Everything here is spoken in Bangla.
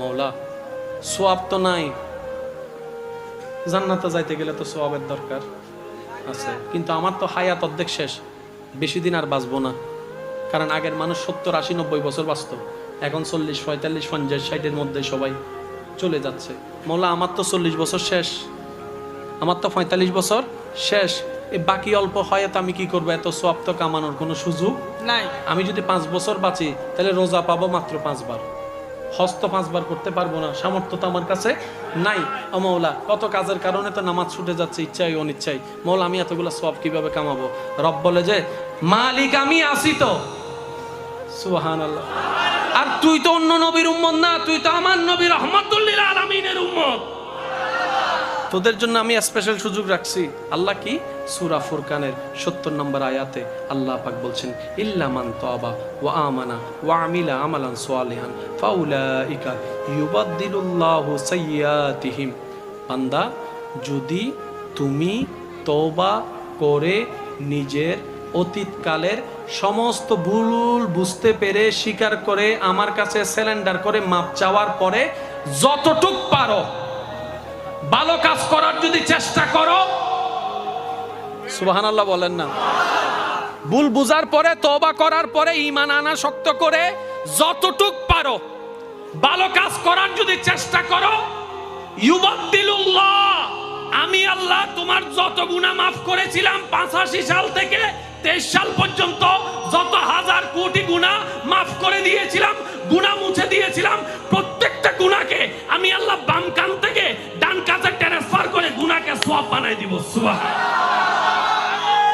মৌলা সোয়াব তো নাই। জান্নাতে যাইতে গেলে তো সোয়াবের দরকার আছে। কিন্তু আমার তো হায়াত অর্ধেক শেষ বেশি দিন আর বাঁচবো না। কারণ আগের মানুষ সত্তর আশি নব্বই বছর বাঁচত। এখন চল্লিশ পঁয়তাল্লিশ পঞ্চাশ ষাটের মধ্যে সবাই চলে যাচ্ছে। মৌলা আমার তো চল্লিশ বছর শেষ। আমার তো পঁয়তাল্লিশ বছর শেষ। এই বাকি অল্প হয়তো আমি কি করব? এত সোয়াব তো কামানোর কোনো সুযোগ নাই। আমি যদি পাঁচ বছর বাঁচি তাহলে রোজা পাবো মাত্র পাঁচবার। হস্ত পাঁচবার করতে পারব না, সামর্থ্য তো আমার কাছে নাই। মৌলা, কত কাজের কারণে তো নামাজ ছুটে যাচ্ছে, ইচ্ছাই অনিচ্ছাই। মৌলা, আমি এতগুলো সব কীভাবে কামাবো? রব বলে যে, মালিক, আমি আসি তো। সুহান আর তুই তো অন্য নবীর উম্মত না, তুই তো আমার নবীর রহমতুল্লিল আলমিনের উম্মত। তোদের জন্য আমি স্পেশাল সুযোগ রাখছি। আল্লাহ কি? সুরা ফুরকানের সত্তর নম্বর আয়াতে আল্লাহ পাক বলছেন ইল্লামান তবা ওয়া আমানা ওয়া আমিলা আমালান সোয়ালিহান ফাউলাইকা ইউবাদ্দিলুল্লাহু সাইয়্যাতিহিম। বান্দা, যদি তুমি তওবা করে নিজের অতীতকালের সমস্ত ভুল বুঝতে পেরে স্বীকার করে আমার কাছে স্যালেন্ডার করে মাপ চাওয়ার পরে যতটুক পারো ভালো কাজ করার যদি চেষ্টা করো, সুবহানাল্লাহ বলেন না। ভুল বুঝার পরে, তওবা করার পরে ঈমান আনা শক্ত করে যতটুক পারো। ভালো কাজ করার যদি চেষ্টা করো, ইউবাদ্দিলুল্লাহ, আমি আল্লাহ তোমার যত গুনাহ মাফ করেছিলাম পাঁচাশি সাল থেকে, তেইশ সাল পর্যন্ত যত হাজার কোটি গুনাহ মাফ করে দিয়েছিলাম, গুনাহ মুছে দিয়েছিলাম প্রত্যেকটা বানাই দিব সুবহান